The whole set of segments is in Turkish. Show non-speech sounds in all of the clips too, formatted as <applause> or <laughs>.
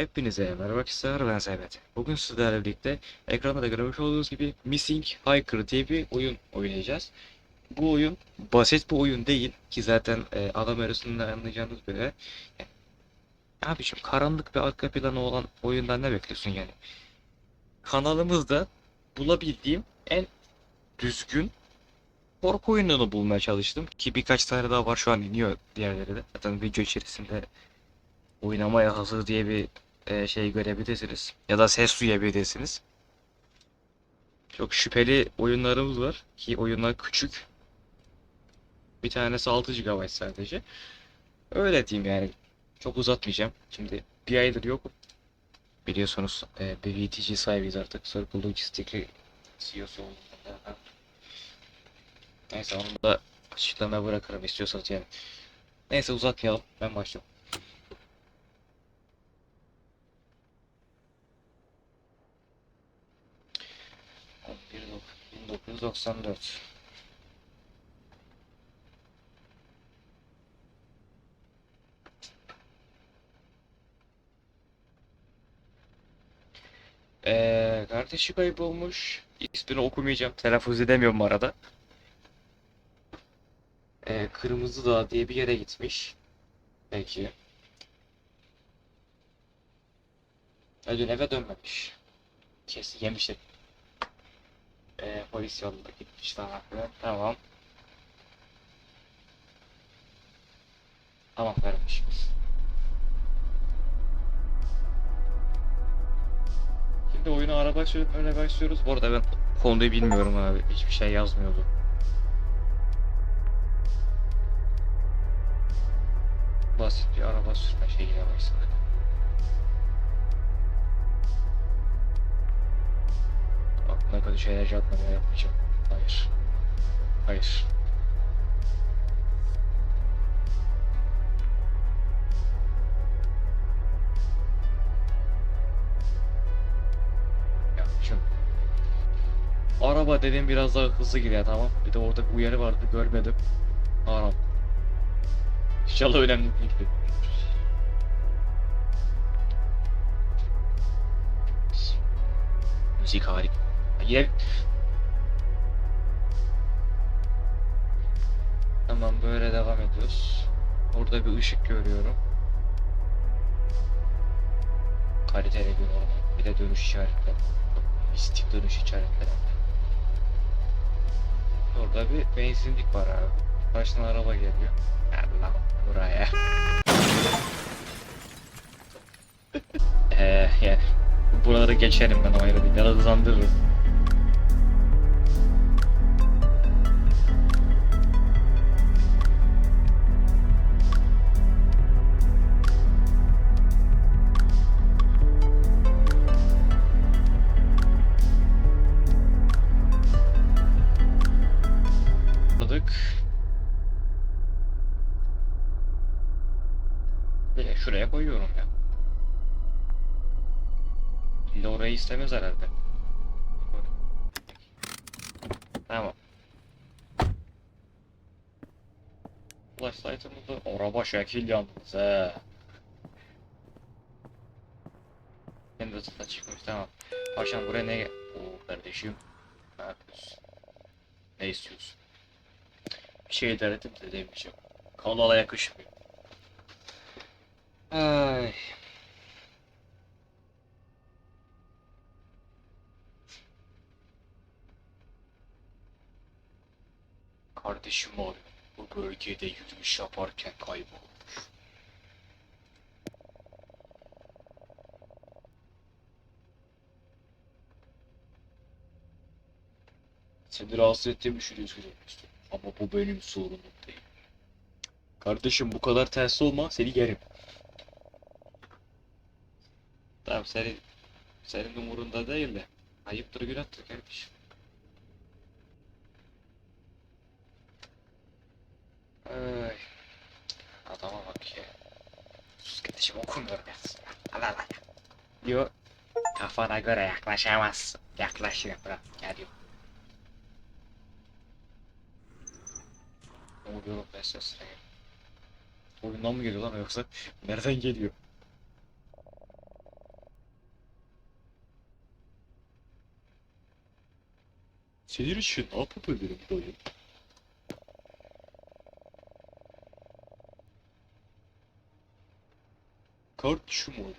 Hepinize merhaba arkadaşlar ben Servet. Bugün sizlerle birlikte ekranda da görmüş olduğunuz gibi Missing Hiker diye bir oyun oynayacağız. Bu oyun basit bir oyun değil ki zaten e, adam arasında anlayacağınız üzere. Yani, abi şimdi karanlık bir arka planı olan oyundan ne bekliyorsun yani? Kanalımızda bulabildiğim en düzgün korku oyununu bulmaya çalıştım ki birkaç tane daha var şu an iniyor diğerleri de. Zaten video içerisinde oynamaya hazır diye bir e, şey görebilirsiniz. Ya da ses duyabilirsiniz. Çok şüpheli oyunlarımız var ki oyunlar küçük. Bir tanesi 6 GB sadece. Öyle diyeyim yani. Çok uzatmayacağım. Şimdi bir aydır yok. Biliyorsunuz e, bir VTC sahibiyiz artık. Circle Logistic'i CEO'su. Neyse onu da açıklamaya bırakırım istiyorsanız yani. Neyse uzatmayalım. Ben başlıyorum. 194. Ee, kardeşi kaybolmuş. İsmini okumayacağım. Telaffuz edemiyorum arada. Ee, Kırmızı Dağ diye bir yere gitmiş. Peki. Ödün eve dönmemiş. Kesin yemişler. Ee, polis yolunda gitmiş filan. Tamam. Tamam vermiş. Şimdi oyunu araba sürmeye başlıyoruz. Bu arada ben konuyu bilmiyorum abi. Hiçbir şey yazmıyordu. Basit bir araba sürme şeyine başladık. Kötü şeyler yapmamaya yapmayacağım. Hayır. Hayır. Yapmayacağım. Araba dedim biraz daha hızlı gidiyor tamam. Bir de orada bir uyarı vardı görmedim. Aram. İnşallah önemli değildi. Müzik harika. Yine Tamam böyle devam ediyoruz. Orada bir ışık görüyorum. Kaliteli bir orman. Bir de dönüş işaretleri. Mistik dönüş işaretleri. Orada bir benzinlik var abi. Karşıdan araba geliyor. Allah buraya. <laughs> Eee yani buraları geçerim ben ayrı bir hızlandırırım. Koyuyorum ya. Şimdi orayı istemez herhalde. Tamam. Flashlight'ımızda araba şekil yalnız he. Kendi ısıta çıkmış tamam. Paşam buraya ne gel? Oo kardeşim. Ne yapıyorsun? Ne istiyorsun? Bir şey denedim de demeyeceğim. Kanala yakışmıyor. Ay. Kardeşim abi bu bölgede yürüyüş yaparken kaybolmuş. Seni rahatsız ettiğimi düşünüyorsun. Ama bu benim sorunum değil. Kardeşim bu kadar ters olma seni yerim. Tamam senin senin umurunda değil de ayıptır günahtır kardeşim. Ay. Adama bak ya. Sus kardeşim okumuyorum ya. Allah Allah. Diyor. Kafana göre yaklaşamazsın. Yaklaşıyor bırak. Geliyor. Ne oluyor lan ben sesine? Oyundan mı geliyor lan yoksa nereden geliyor? Senin için ne yapabilirim dayı? Kardeşim oğlum.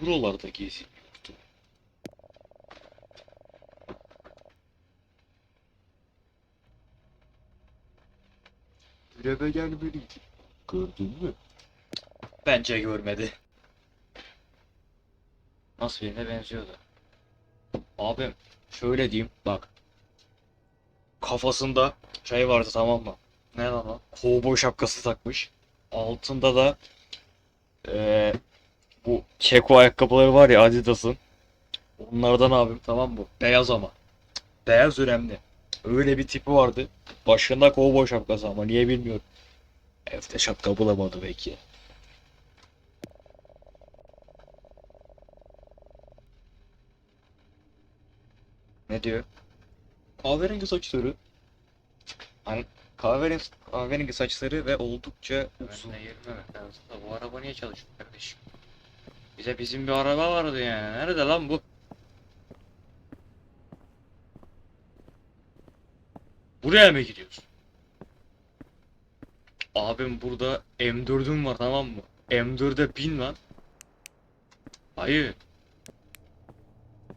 Buralarda geziniyordu. Göreve gelmeliydi. Gördün mü? Bence görmedi. Nasıl birine benziyordu? Abim şöyle diyeyim bak. Kafasında şey vardı tamam mı? Ne lan o? Kovboy şapkası takmış. Altında da eee, bu keko ayakkabıları var ya Adidas'ın. Onlardan abim tamam mı? Beyaz ama. Beyaz önemli. Öyle bir tipi vardı. Başında kovboy şapkası ama niye bilmiyorum. Evde şapka bulamadı belki. Ne diyor? Kahverengi saçları. Hani kahverengi, kahverengi saçları ve oldukça uzun. Önüne girmemek lazım da bu araba niye çalışıyor kardeşim? Bize bizim bir araba vardı yani. Nerede lan bu? Buraya mı gidiyorsun? Abim burada M4'üm var tamam mı? M4'e bin lan. Hayır.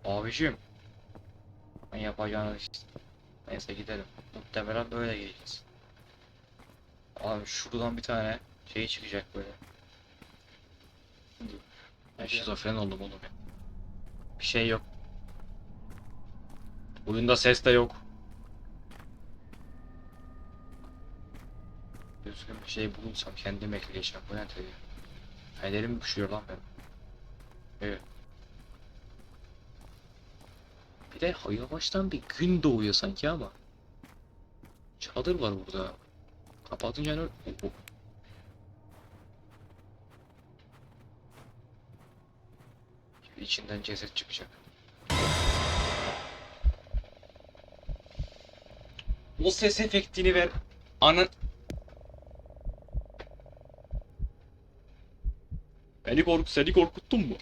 Abicim. Ben yapacağını işte. Neyse gidelim. Muhtemelen böyle geleceğiz. Abi şuradan bir tane şey çıkacak böyle. Ben şizofren oldum oğlum. Bir şey yok. Oyunda ses de yok. Düzgün bir şey bulursam kendim ekleyeceğim. Bu ne tabii. Ellerim üşüyor lan benim. Evet. Bir de yavaştan bir gün doğuyor sanki ama. Çadır var burada. Kapatınca ne? Oh, oh. Ceset çıkacak. O ses efektini ver. Anan... Beni korkut, seni korkuttun mu?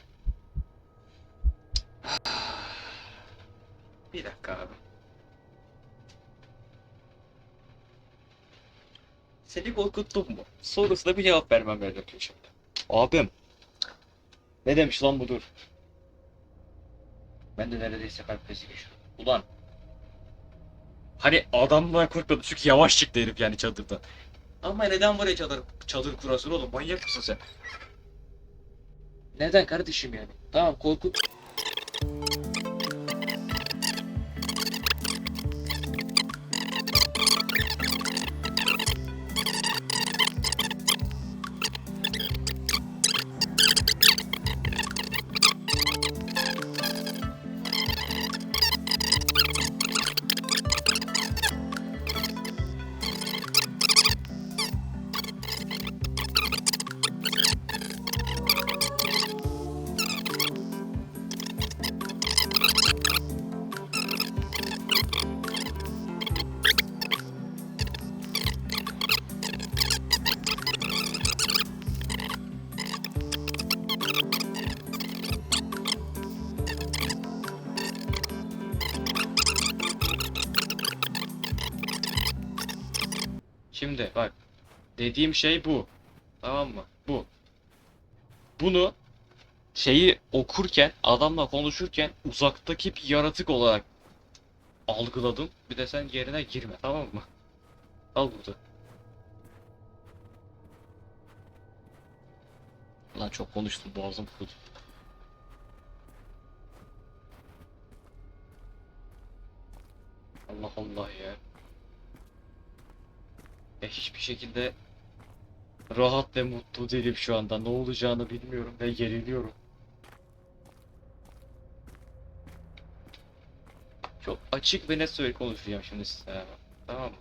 Bir dakika abi. Seni korkuttum mu? Sonrasında bir cevap vermem gerekiyor şimdi. Abim. Ne demiş lan budur? Ben de neredeyse kalp krizi geçirdim. Ulan. Hani adamdan korkmadı çünkü yavaş çıktı herif yani çadırdan. Ama neden buraya çadır, çadır kurasın oğlum? Manyak mısın sen? Neden kardeşim yani? Tamam korkut. Şimdi bak. Dediğim şey bu. Tamam mı? Bu. Bunu şeyi okurken, adamla konuşurken uzaktaki bir yaratık olarak algıladım. Bir de sen yerine girme tamam mı? Al burada. Lan çok konuştum boğazım kurudu. Allah Allah ya. Ya hiçbir şekilde rahat ve mutlu değilim şu anda. Ne olacağını bilmiyorum ve geriliyorum. Çok açık ve net söyle konuşacağım şimdi size. Tamam mı?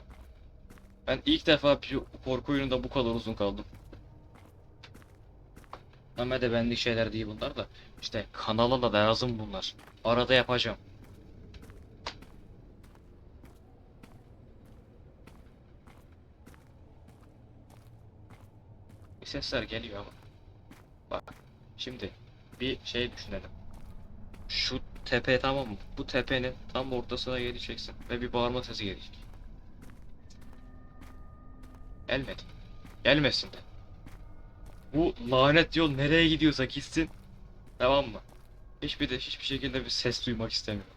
Ben ilk defa bir korku oyununda bu kadar uzun kaldım. Ama de benlik şeyler değil bunlar da. İşte kanala da lazım bunlar. Arada yapacağım. Sesler geliyor ama. Bak. Şimdi bir şey düşünelim. Şu tepe tamam mı? Bu tepenin tam ortasına geleceksin ve bir bağırma sesi gelecek. Gelmedi. Gelmesin de. Bu lanet yol nereye gidiyorsa gitsin. Tamam mı? Hiçbir de hiçbir şekilde bir ses duymak istemiyorum.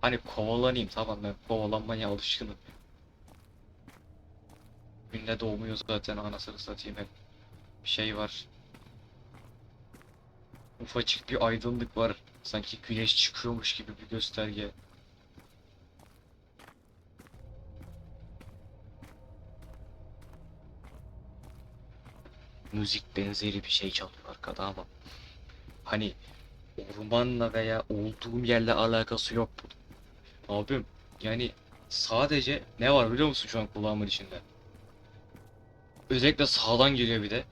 Hani kovalanayım tamam ben kovalanmaya alışkınım. Günde doğmuyor zaten anasını satayım hep. Bir şey var. Ufacık bir aydınlık var. Sanki güneş çıkıyormuş gibi bir gösterge. Müzik benzeri bir şey çalıyor arkada ama hani ormanla veya olduğum yerle alakası yok. Abim yani sadece ne var biliyor musun şu an kulağımın içinde? Özellikle sağdan geliyor bir de.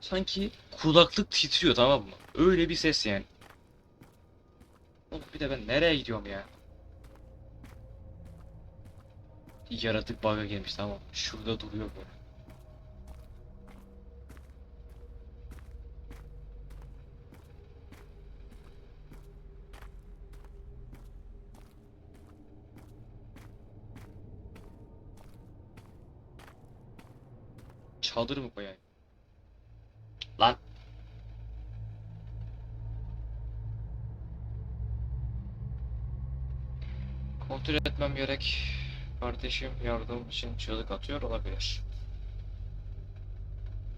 Sanki kulaklık titriyor tamam mı? Öyle bir ses yani. Oğlum bir de ben nereye gidiyorum ya? Yaratık bug'a gelmiş tamam. Şurada duruyor böyle. Çadır mı koyayım? Lan. Kontrol etmem gerek. Kardeşim yardım için çığlık atıyor olabilir.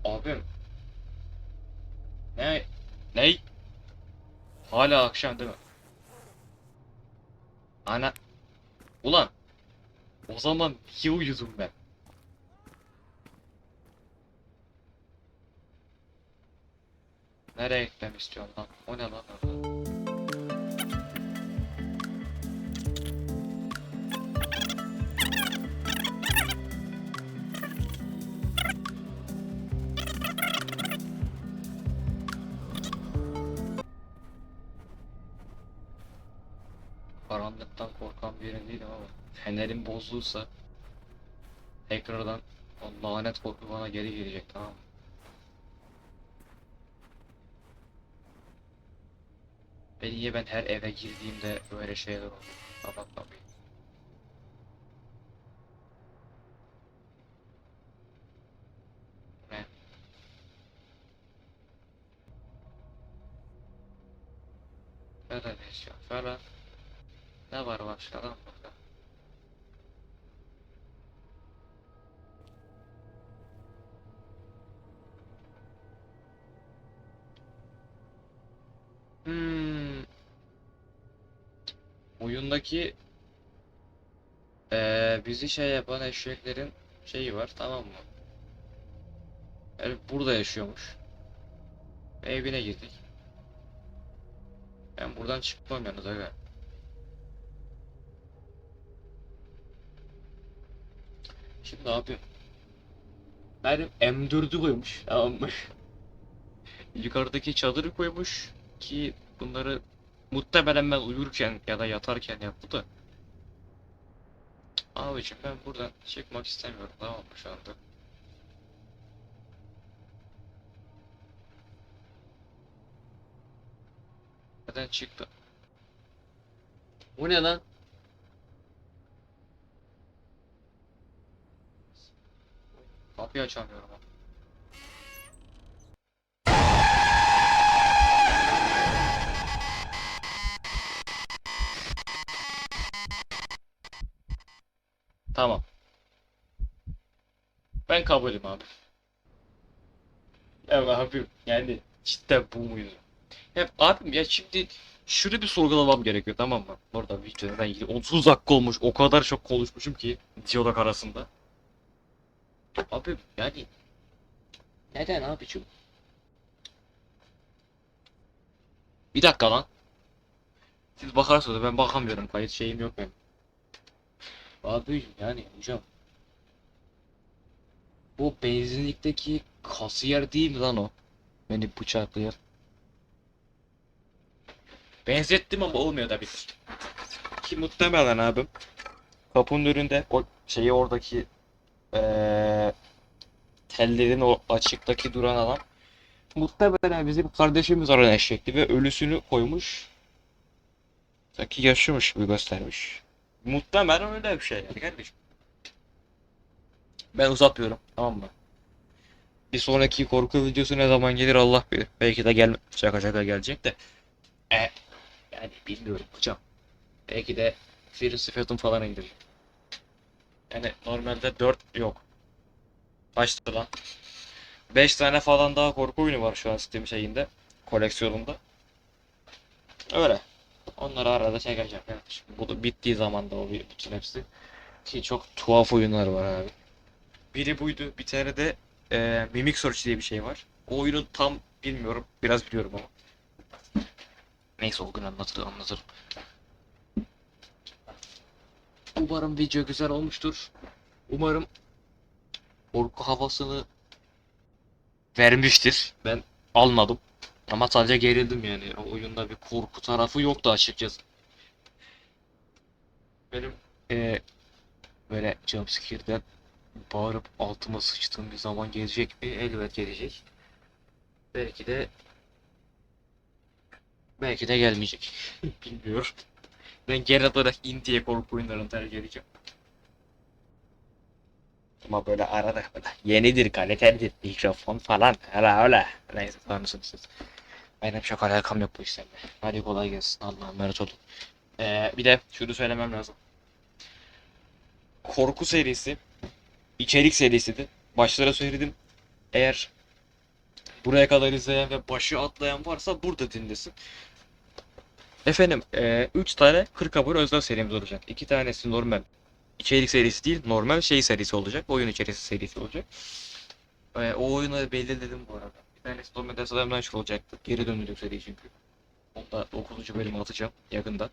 Abim. Ne? Ney? Hala akşam değil mi? Ana. Ulan. O zaman niye uyudum ben? Nereye gitmemi istiyorsun lan? O ne lan orada? Karanlıktan korkan biri değilim ama fenerim bozulursa tekrardan o lanet korku bana geri gelecek tamam mı? Ve niye ben her eve girdiğimde böyle şeyler? Kapat kapıyı. Ne? Televizyon falan. Ne var başka lan burada? Hmm. Oyundaki eee bizi şey yapan eşeklerin şeyi var tamam mı? Herif burada yaşıyormuş. Evine girdik. Ben buradan çıkmam yalnız aga. Şimdi abi benim M4'ü koymuş tamam mı? <laughs> Yukarıdaki çadırı koymuş ki bunları muhtemelen ben uyurken ya da yatarken yaptı da. Abicim ben buradan çıkmak istemiyorum tamam mı şu anda? Neden çıktı? Bu ne lan? Kapıyı açamıyorum ama. Tamam. Ben kabulüm abi. Ya abim yani cidden bu muydu? Ya abim ya şimdi şunu bir sorgulamam gerekiyor tamam mı? Orada videoda ilgili 30 dakika olmuş o kadar çok konuşmuşum ki diyalog arasında. Abi yani neden abicim? Bir dakika lan. Siz bakarsınız ben bakamıyorum kayıt şeyim yok benim. Abi yani hocam. Bu benzinlikteki kasiyer değil mi lan o? Beni bıçaklayan. Benzettim ama olmuyor tabii. Ki muhtemelen abim. Kapının önünde o şeyi oradaki eee tellerin o açıktaki duran adam Muhtemelen bizim kardeşimiz arana eşekti ve ölüsünü koymuş. Sanki yaşıyormuş gibi göstermiş. Muhtemelen öyle bir şey yani kardeşim. Ben uzatmıyorum tamam mı? Bir sonraki korku videosu ne zaman gelir Allah bilir. Belki de gel şaka şaka gelecek de. E, yani bilmiyorum hocam. Belki de Fear Phantom falan indireceğim. Yani normalde 4 yok. Kaçtı lan? 5 tane falan daha korku oyunu var şu an Steam şeyinde. Koleksiyonunda. Öyle. Onları arada çekeceğim. Şimdi bu da bittiği zaman da oluyor bütün hepsi. Ki çok tuhaf oyunlar var abi. Biri buydu. Bir tane de e, Mimic Search diye bir şey var. O oyunu tam bilmiyorum. Biraz biliyorum ama. Neyse o gün anlatırım anlatırım. Umarım video güzel olmuştur. Umarım korku havasını vermiştir. Ben almadım. Ama sadece gerildim yani. O oyunda bir korku tarafı yoktu açıkçası. Benim eee böyle jumpscare'den bağırıp altıma sıçtığım bir zaman gelecek mi? Elbet gelecek. Belki de belki de gelmeyecek. <laughs> Bilmiyorum. Ben genel olarak indie korku oyunlarını tercih edeceğim. Ama böyle arada böyle yenidir, kalitelidir, mikrofon falan. Hala öyle. Neyse tanrısınız siz. Benim çok alakam yok bu işlerle. Hadi kolay gelsin. Allah'a emanet olun. Ee, bir de şunu söylemem lazım. Korku serisi, içerik serisidir. Başlara söyledim. Eğer buraya kadar izleyen ve başı atlayan varsa burada dinlesin. Efendim, 3 tane 40 abone özel serimiz olacak. 2 tanesi normal içerik serisi değil, normal şey serisi olacak. Oyun içerisi serisi olacak. Ee, o oyunu belirledim bu arada. Bir tanesi Domates Adam'dan olacaktı. Geri döndürük seri çünkü. Onu da 9. bölümü atacağım yakında.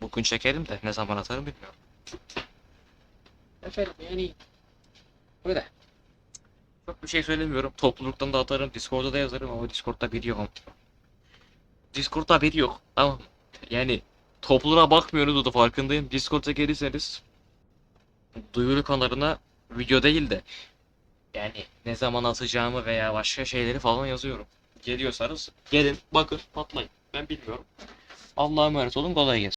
Bugün çekerim de ne zaman atarım bilmiyorum. Efendim yani böyle. Çok bir şey söylemiyorum. Topluluktan da atarım. Discord'da da yazarım ama Discord'da biri yok. Discord'da biri yok. Tamam. Yani topluluğa bakmıyoruz o da farkındayım. Discord'a gelirseniz duyuru kanalına video değil de yani ne zaman atacağımı veya başka şeyleri falan yazıyorum. Geliyorsanız gelin bakın patlayın. Ben bilmiyorum. Allah'a emanet olun kolay gelsin.